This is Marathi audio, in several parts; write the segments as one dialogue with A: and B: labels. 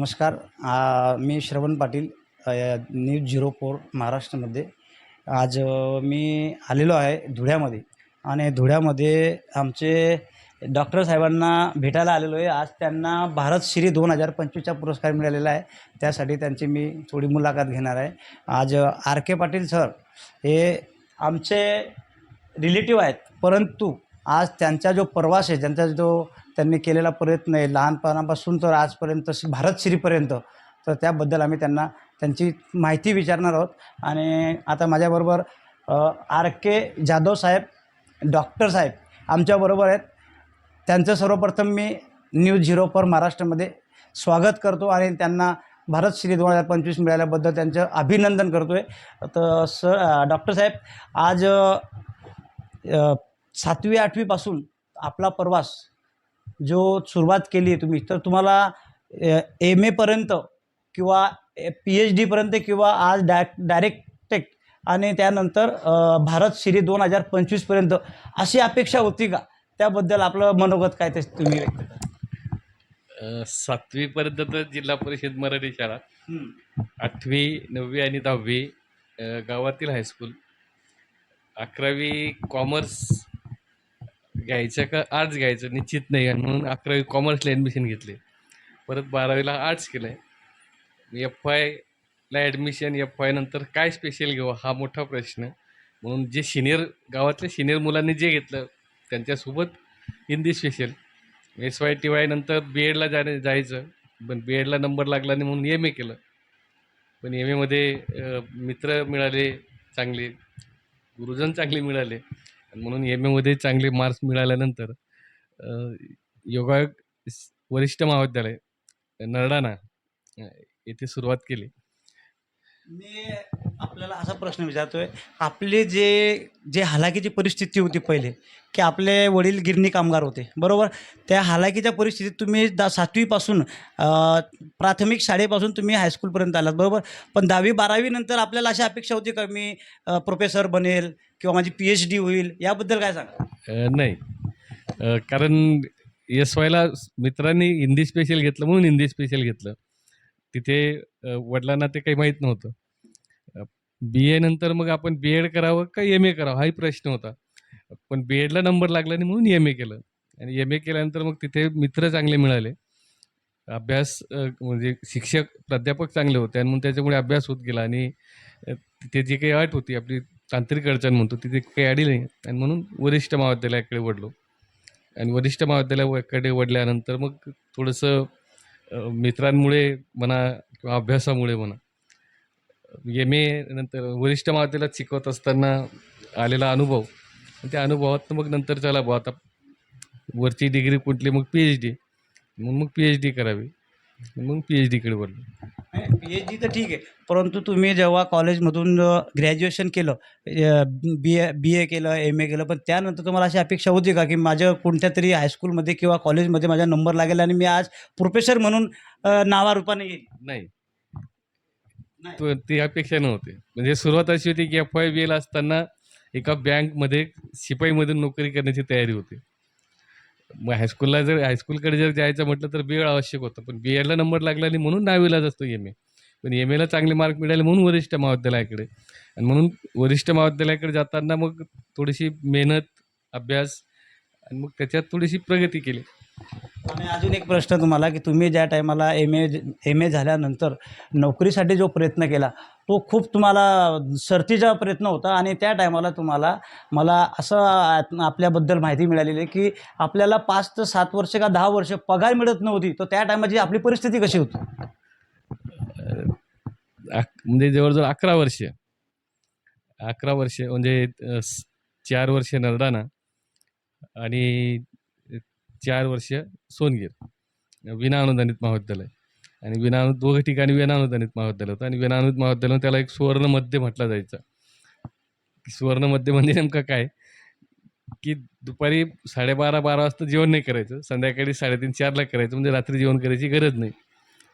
A: नमस्कार. मी श्रवण पाटील न्यूज झिरो फोर महाराष्ट्रामध्ये. आज मी आलेलो आहे धुळ्यामध्ये आणि धुळ्यामध्ये आमचे डॉक्टर साहेबांना भेटायला आलेलो आहे. आज त्यांना भारत श्री दोन हजार पंचवीसचा पुरस्कार मिळालेला आहे. त्यासाठी त्यांची मी थोडी मुलाखत घेणार आहे. आज आर के पाटील सर हे आमचे रिलेटिव्ह आहेत. परंतु आज त्यांचा जो प्रवास आहे त्यांचा जो त्यांनी केलेला प्रयत्न आहे. लहानपणापासून तर आजपर्यंत भारतश्रीपर्यंत तर त्याबद्दल आम्ही त्यांना त्यांची माहिती विचारणार आहोत. आणि आता माझ्याबरोबर आर के जाधव साहेब डॉक्टर साहेब आमच्याबरोबर आहेत. त्यांचं सर्वप्रथम मी न्यूज झिरो फॉर महाराष्ट्रामध्ये स्वागत करतो आणि त्यांना भारतश्री दोन हजार पंचवीस मिळाल्याबद्दल त्यांचं अभिनंदन करतो आहे तर सर डॉक्टर साहेब आज सातवी आठवीपासून आपला प्रवास जो सुरुवात केली आहे तुम्ही तर तुम्हाला एम एपर्यंत किंवा पी एच डीपर्यंत किंवा आज डाय डायरेक्ट टेक आणि त्यानंतर भारत श्री दोन हजार पंचवीसपर्यंत अशी अपेक्षा होती का? त्याबद्दल आपलं मनोगत काय ते तुम्ही व्यक्त करा.
B: सातवीपर्यंत तर जिल्हा परिषद मराठी शाळा. आठवी नववी आणि दहावी गावातील हायस्कूल अकरावी कॉमर्स घ्यायचं का आर्ट्स घ्यायचं? निश्चित नाही. आणि म्हणून अकरावी कॉमर्सला ॲडमिशन घेतले. परत बारावीला आर्ट्स केलं आहे एफ वायला ॲडमिशन एफ वाय नंतर काय स्पेशल घेऊ हा मोठा प्रश्न. म्हणून जे सिनियर गावातल्या सिनियर मुलांनी जे घेतलं त्यांच्यासोबत Hindi special S Y T Y नंतर बी एडला जाणे जायचं. पण बी एडला नंबर लागला नाही म्हणून एम ए केलं. पण एम एमध्ये मित्र मिळाले चांगले. गुरुजन चांगले मिळाले. म्हणून एम एमध्ये चांगले मार्क्स मिळाल्यानंतर अ, योगायोग वरिष्ठ महाविद्यालय नरडाणा येथे सुरुवात केली.
A: मी आपल्याला असा प्रश्न विचारतोय. आपले जे जे हालाकीची परिस्थिती होती पहिले की आपले वडील गिरणी कामगार होते बरोबर? त्या हालाकीच्या परिस्थितीत तुम्ही दा सातवीपासून प्राथमिक शाळेपासून तुम्ही हायस्कूलपर्यंत आलात बरोबर? पण दहावी बारावी नंतर आपल्याला अशी अपेक्षा होती का मी अ, प्रोफेसर बनेल किंवा माझी पी एच डी होईल याबद्दल काय सांगा
B: अ, नाही. अ, कारण एस वायला मित्रांनी हिंदी स्पेशल घेतलं म्हणून हिंदी स्पेशल घेतलं. तिथे वडिलांना ते काही माहीत नव्हतं. बी ए नंतर मग आपण बी एड करावं का एम ए करावं? हाही प्रश्न होता. पण बी एडला नंबर लागला नाही म्हणून एम ए केलं. आणि एम ए केल्यानंतर मग तिथे मित्र चांगले मिळाले. अभ्यास म्हणजे शिक्षक प्राध्यापक चांगले होते आणि म्हणून त्याच्यामुळे अभ्यास होत गेला आणि तिथे जी काही अट होती आपली तांत्रिक अडचण म्हणतो तिथे काही अडी नाही. आणि म्हणून वरिष्ठ महाविद्यालयाकडे वडलो आणि वरिष्ठ महाविद्यालयाकडे वडल्यानंतर मग थोडंसं मित्रांमुळे म्हणा किंवा अभ्यासामुळे म्हणा. एम ए नंतर वरिष्ठ महाविद्यालयात शिकवत असताना आलेला अनुभव. त्या अनुभवात मग नंतर चला बुवा आता वरची डिग्री कुठली मग पी एच डी मग मग पी एच डी करावी. मग पी एच डीकडे वळलो
A: पी एच डी तर ठीक आहे. परंतु तुम्ही जेव्हा कॉलेजमधून ग्रॅज्युएशन केलं बी ए बी ए केलं एम ए केलं पण त्यानंतर तुम्हाला अशी अपेक्षा होती का की माझं कोणत्या तरी हायस्कूलमध्ये किंवा कॉलेजमध्ये माझा नंबर लागेल आणि मी आज प्रोफेसर म्हणून अ, नावारूपाने येईल?
B: नाही.
A: नाही.
B: तो ती अपेक्षा नव्हती. म्हणजे सुरुवात अशी होती की एफ वाय बी एला असताना एका बँकमध्ये शिपाईमधून नोकरी करण्याची तयारी होती. मग हायस्कूलला जर हायस्कूलकडे जर जायचं म्हटलं तर बी एड आवश्यक होतं. पण बी एडला नंबर लागला आणि म्हणून दहावीलाच असतो एम ए पण एम एला चांगले मार्क मिळाले म्हणून वरिष्ठ महाविद्यालयाकडे. आणि म्हणून वरिष्ठ महाविद्यालयाकडे जाताना मग थोडीशी मेहनत अभ्यास आणि मग त्याच्यात थोडीशी प्रगती केली.
A: आणि अजून एक प्रश्न तुम्हाला की तुम्ही ज्या टायमाला एम ए एम ए झाल्यानंतर नोकरीसाठी जो प्रयत्न केला तो खूप तुम्हाला सरतीचा प्रयत्न होता आणि त्या टायमाला तुम्हाला मला असं आपल्याबद्दल माहिती मिळालेली आहे की आपल्याला पाच ते सात वर्ष का दहा वर्ष पगार मिळत नव्हती तर त्या टायमाची आपली परिस्थिती कशी होती?
B: अक- म्हणजे जवळजवळ अकरा वर्ष अकरा वर्ष म्हणजे अ, स- चार वर्ष नरडाना आणि चार वर्ष सोनगीर विना अनुदानित महाविद्यालय. आणि विना अनु दोघं ठिकाणी विना अनुदानित महाविद्यालय होतं. आणि विना अनुदानित महाविद्यालय त्याला एक सुवर्ण मध्य म्हटला जायचा. सुवर्ण मध्य म्हणजे नेमकं काय? की दुपारी साडेबारा बारा वाजता जेवण नाही करायचं. संध्याकाळी साडेतीन चारला करायचं. म्हणजे रात्री जेवण करायची गरज नाही.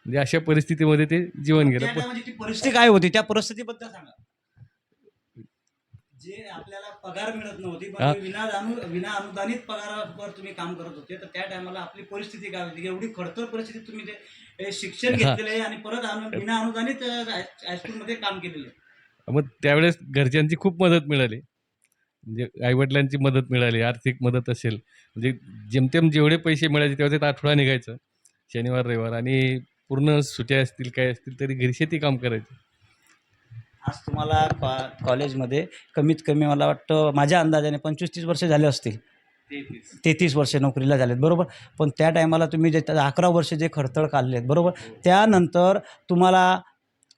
B: म्हणजे अशा परिस्थितीमध्ये ते जीवन गेलं
A: ती परिस्थिती काय होती? त्या परिस्थितीबद्दल सांगा. जे आपल्याला पगार मिळत नव्हती. पण विना अनु विना अनुदानित पगारावर तुम्ही काम करत होते तर त्या टायमाला आपली परिस्थिती काय होती? एवढी खडतर परिस्थिती तुम्ही ते शिक्षण. घेतलेलं आहे आणि परत अनु विना अनुदानित हायस्कूलमध्ये काम केलेलं आहे.
B: मग त्यावेळेस घरच्यांची खूप मदत मिळाली. म्हणजे आईवडिलांची मदत मिळाली आर्थिक मदत असेल. म्हणजे जेमतेम जेवढे पैसे मिळायचे तेव्हा त्यात आठवडा निघायचं शनिवार रविवार. आणि पूर्ण सुट्या असतील काय असतील तरी घरी शेती काम करायचं.
A: आज तुम्हाला कॉ- कॉलेजमध्ये कमीत कमी मला वाटतं माझ्या अंदाजाने पंचवीस तीस वर्ष झाले असतील. तेहतीस. वर्ष नोकरीला झालेत बरोबर? पण त्या टायमाला तुम्ही जे अकरा वर्ष जे खडतळ काढले आहेत बरोबर त्यानंतर तुम्हाला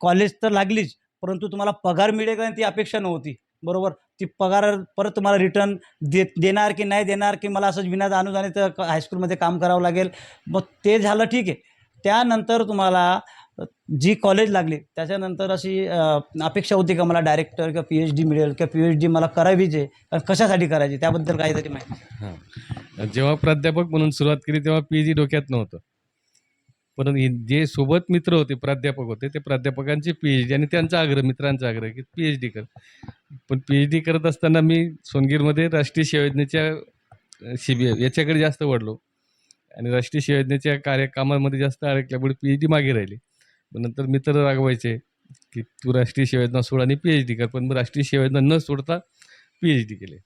A: कॉलेज तर लागलीच परंतु तुम्हाला पगार मिळेल का ती अपेक्षा नव्हती बरोबर? ती पगार परत तुम्हाला रिटर्न दे देणार की नाही देणार की मला असंच विना अनुदानित हायस्कूलमध्ये काम करावं लागेल मग ते झालं ठीक आहे. त्यानंतर तुम्हाला जी कॉलेज लागली त्याच्यानंतर अशी अपेक्षा होती का मला डायरेक्टर किंवा पी एच डी मिळेल किंवा पी एच डी मला करावीच आहे कशासाठी करायची त्याबद्दल काहीतरी माहिती.
B: हां. जेव्हा प्राध्यापक म्हणून सुरुवात केली तेव्हा पी एच डी डोक्यात नव्हतं. परंतु जे सोबत मित्र होते प्राध्यापक होते ते प्राध्यापकांची पी एच डी आणि त्यांचा आग्रह मित्रांचा आग्रह की पी एच डी कर. पण पी एच डी करत असताना मी सोनगीरमध्ये राष्ट्रीय सेवा योजनेच्या सी बी याच्याकडे जास्त वडलो आणि राष्ट्रीय सेवा योजनेच्या कार्यकामामध्ये जास्त अडकल्यामुळे पी एच डी मागे राहिली. मग नंतर मित्र रागवायचे की तू राष्ट्रीय सेवा योजना सोड आणि पी एच डी कर. पण मग राष्ट्रीय सेवा योजना न सोडता पी एच डी केले.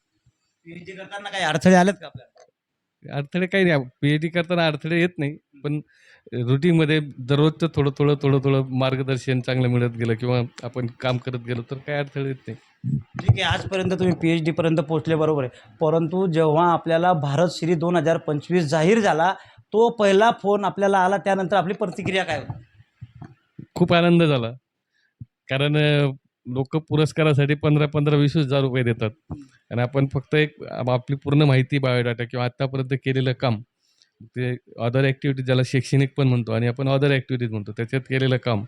A: पी एच डी करताना काही अडथळे आलेत का आपल्याला?
B: अडथळे काही नाही. पी एच डी करताना अडथळे येत नाही. पण रुटीनमध्ये दररोजचं थोडं थोडं थोडं थोडं मार्गदर्शन चांगलं मिळत गेलं किंवा आपण काम करत गेलो तर काही अडथळे येत नाही.
A: ठीक आहे. आजपर्यंत तुम्ही पी एच डीपर्यंत पोहोचले बरोबर आहे. परंतु जेव्हा आपल्याला भारत श्री दोन हजार पंचवीस जाहीर झाला तो पहिला फोन आपल्याला आला त्यानंतर आपली प्रतिक्रिया काय होती?
B: खूप आनंद झाला. कारण लोक पुरस्कारासाठी पंधरा पंधरा वीस वीस हजार रुपये देतात. आणि आपण फक्त एक आपली पूर्ण माहिती बायोडाटा किंवा आत्तापर्यंत केलेलं काम ते अदर ॲक्टिव्हिटीज ज्याला शैक्षणिक पण म्हणतो आणि आपण अदर ॲक्टिव्हिटीज म्हणतो त्याच्यात केलेलं काम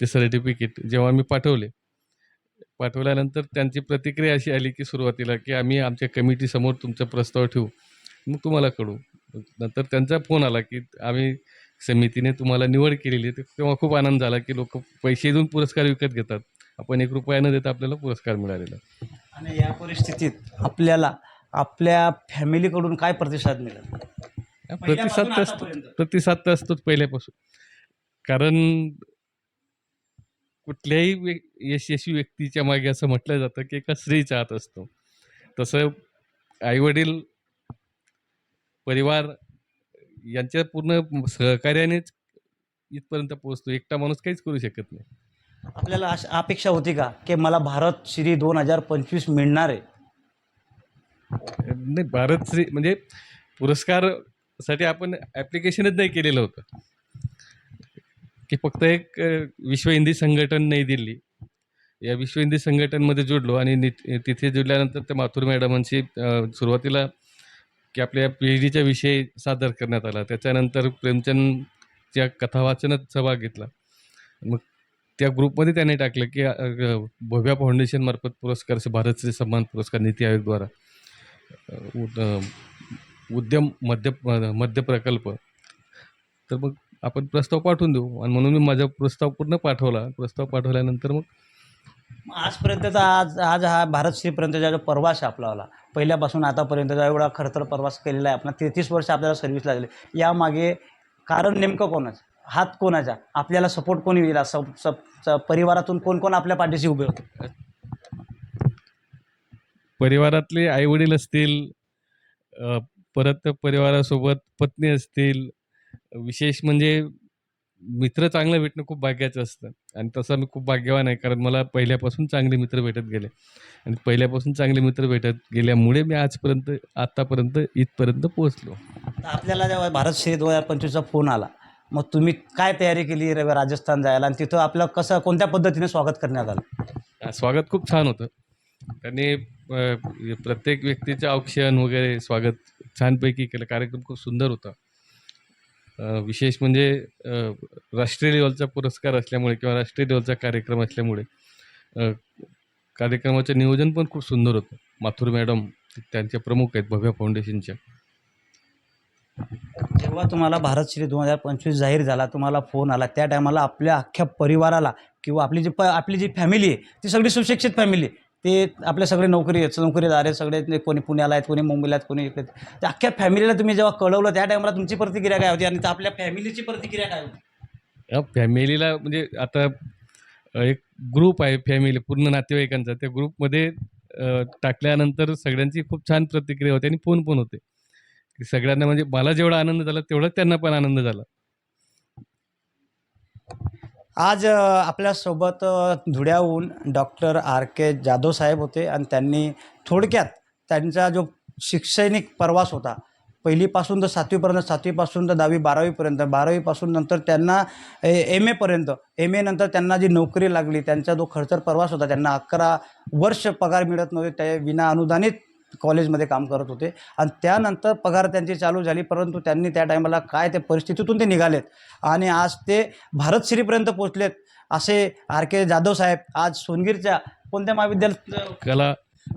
B: ते सर्टिफिकेट जेव्हा मी पाठवले पाठवल्यानंतर त्यांची प्रतिक्रिया अशी आली की सुरुवातीला की आम्ही आमच्या कमिटीसमोर तुमचा प्रस्ताव ठेवू मग तुम्हाला कळू. नंतर त्यांचा फोन आला की आम्ही समितीने तुम्हाला निवड केलेली आहे. तेव्हा खूप आनंद झाला की लोक पैसे देऊन पुरस्कार विकत घेतात. आपण एक रुपया न देता आपल्याला पुरस्कार मिळालेला.
A: आणि या परिस्थितीत आपल्याला आपल्या फॅमिलीकडून काय प्रतिसाद मिळेल?
B: प्रतिसाद तर असतो. प्रतिसाद तर असतोच पहिल्यापासून. कारण कुठल्याही व्य- यशस्वी व्यक्तीच्या मागे असं म्हटलं जातं की एका स्त्रीचा हात असतो. तसं आईवडील परिवार यांच्या पूर्ण सहकार्यानेच इथपर्यंत पोहोचतो. एकटा माणूस काहीच करू शकत नाही.
A: आपल्याला अशी अपेक्षा होती का की मला भारत श्री दोन हजार पंचवीस मिळणार? आहे
B: नाही भारतश्री म्हणजे पुरस्कारसाठी आपण ॲप्लिकेशनच नाही केलेलं होतं. की फक्त एक विश्व हिंदी संघटन नई दिल्ली या विश्व हिंदी संघटनमध्ये जोडलो आणि तिथे जोडल्यानंतर त्या माथुर मॅडमांशी सुरुवातीला की आपल्या पी विषय सादर करण्यात आला. त्याच्यानंतर प्रेमचंदच्या कथावाचनात सहभाग घेतला. मग त्या ग्रुपमध्ये त्याने टाकलं की भव्या फाउंडेशनमार्फत पुरस्कार भारत सन्मान पुरस्कार नीती आयोगद्वारा उद्यम मध्य मध्य प्रकल्प. तर मग आपण प्रस्ताव पाठवून देऊ. आणि म्हणून मी माझा प्रस्ताव पूर्ण पाठवला. प्रस्ताव पाठवल्यानंतर मग
A: आजपर्यंतचा आज आज हा भारत श्रीपर्यंतचा जो प्रवास आहे आपला पहिल्यापासून आतापर्यंतचा एवढा खरतर प्रवास केलेला आहे. आपण तेहतीस वर्ष आपल्याला सर्व्हिस लागली. यामागे कारण नेमकं कोणाचं? हात कोणाचा? आपल्याला सपोर्ट कोणी दिला सब सब स- परिवारातून कोण कोण आपल्या पाठीशी उभे होते?
B: परिवारातले आईवडील असतील अ, परत परिवारासोबत पत्नी असतील विशेष म्हणजे मित्र चांगलं भेटणं खूप भाग्याचं असतं. आणि तसं मी खूप भाग्यवान आहे कारण मला पहिल्यापासून चांगले मित्र भेटत गेले. आणि पहिल्यापासून चांगले मित्र भेटत गेल्यामुळे मी आजपर्यंत आत्तापर्यंत इथपर्यंत पोहोचलो.
A: आपल्याला जेव्हा भारत श्री दोन हजार पंचवीसचा फोन आला मग तुम्ही काय तयारी केली रे राजस्थान जायला? आणि तिथं आपलं कसं कोणत्या पद्धतीने स्वागत करण्यात आलं?
B: स्वागत खूप छान होतं. त्यांनी प्रत्येक व्यक्तीचं औक्षण वगैरे स्वागत छानपैकी केलं. कार्यक्रम खूप सुंदर होता. विशेष म्हणजे राष्ट्रीय लेवलचा पुरस्कार असल्यामुळे किंवा राष्ट्रीय लेवलचा कार्यक्रम असल्यामुळे कार्यक्रमाचं नियोजन पण खूप सुंदर होतं. माथुर मॅडम त्यांच्या प्रमुख आहेत भव्या फाउंडेशनच्या.
A: जेव्हा तुम्हाला भारत श्री दोन हजार पंचवीस जाहीर झाला तुम्हाला फोन आला त्या टायमाला आपल्या अख्ख्या परिवाराला किंवा आपली जी प आपली जी फॅमिली आहे ती सगळी सुशिक्षित फॅमिली आहे. ते आपले सगळे नोकरी आहेत नोकरीदार आहेत सगळे कोणी पुण्याला आहेत कोणी मुंबईला आहेत कोणी इकडे त्या अख्ख्या फॅमिलीला तुम्ही जेव्हा कळवलं त्या टायमाला तुमची प्रतिक्रिया काय होती आणि त्या आपल्या फॅमिलीची प्रतिक्रिया काय होती?
B: फॅमिलीला म्हणजे आता एक ग्रुप आहे फॅमिली पूर्ण नातेवाईकांचा. त्या ग्रुपमध्ये टाकल्यानंतर सगळ्यांची खूप छान प्रतिक्रिया होती आणि फोन पण होते. की सगळ्यांना म्हणजे मला जेवढा आनंद झाला तेवढाच त्यांना पण आनंद झाला.
A: आज आपल्यासोबत धुळ्याहून डॉक्टर आर के जाधव साहेब होते आणि त्यांनी थोडक्यात त्यांचा जो शैक्षणिक प्रवास होता पहिलीपासून तर सातवीपर्यंत सातवीपासून तर दहावी बारावीपर्यंत बारावीपासून नंतर त्यांना एम एपर्यंत एम एनंतर त्यांना जी नोकरी लागली त्यांचा जो खर्चर प्रवास होता त्यांना अकरा वर्ष पगार मिळत नव्हते ते विना अनुदानित कॉलेजमध्ये काम करत होते. आणि त्यानंतर पगार त्यांची चालू झाली परंतु त्यांनी त्या टायमाला काय त्या परिस्थितीतून ते निघालेत. आणि आज ते भारतश्रीपर्यंत पोचलेत असे आर के जाधव साहेब आज सोनगीरच्या कोणत्या महाविद्यालयात
B: कला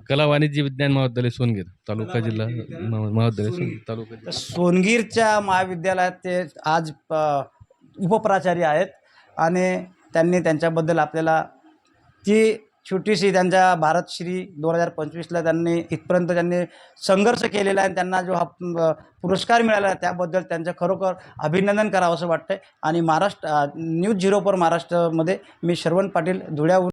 B: कला वाणिज्य विज्ञान महाविद्यालय सोनगीर तालुका जिल्हा महाविद्यालय तालुका
A: सोनगीरच्या महाविद्यालयात ते आज उपप्राचार्य आहेत. आणि त्यांनी त्यांच्याबद्दल आपल्याला ती छोटीशी त्यांच्या भारतश्री दोन हजार पंचवीसला त्यांनी इथपर्यंत त्यांनी संघर्ष केलेला आहे आणि त्यांना जो हा पुरस्कार मिळाला आहे त्याबद्दल त्यांचं खरोखर अभिनंदन करावं असं वाटतं आणि महाराष्ट्र न्यूज झिरो पर महाराष्ट्रामध्ये मी श्रवण पाटील धुळ्याहून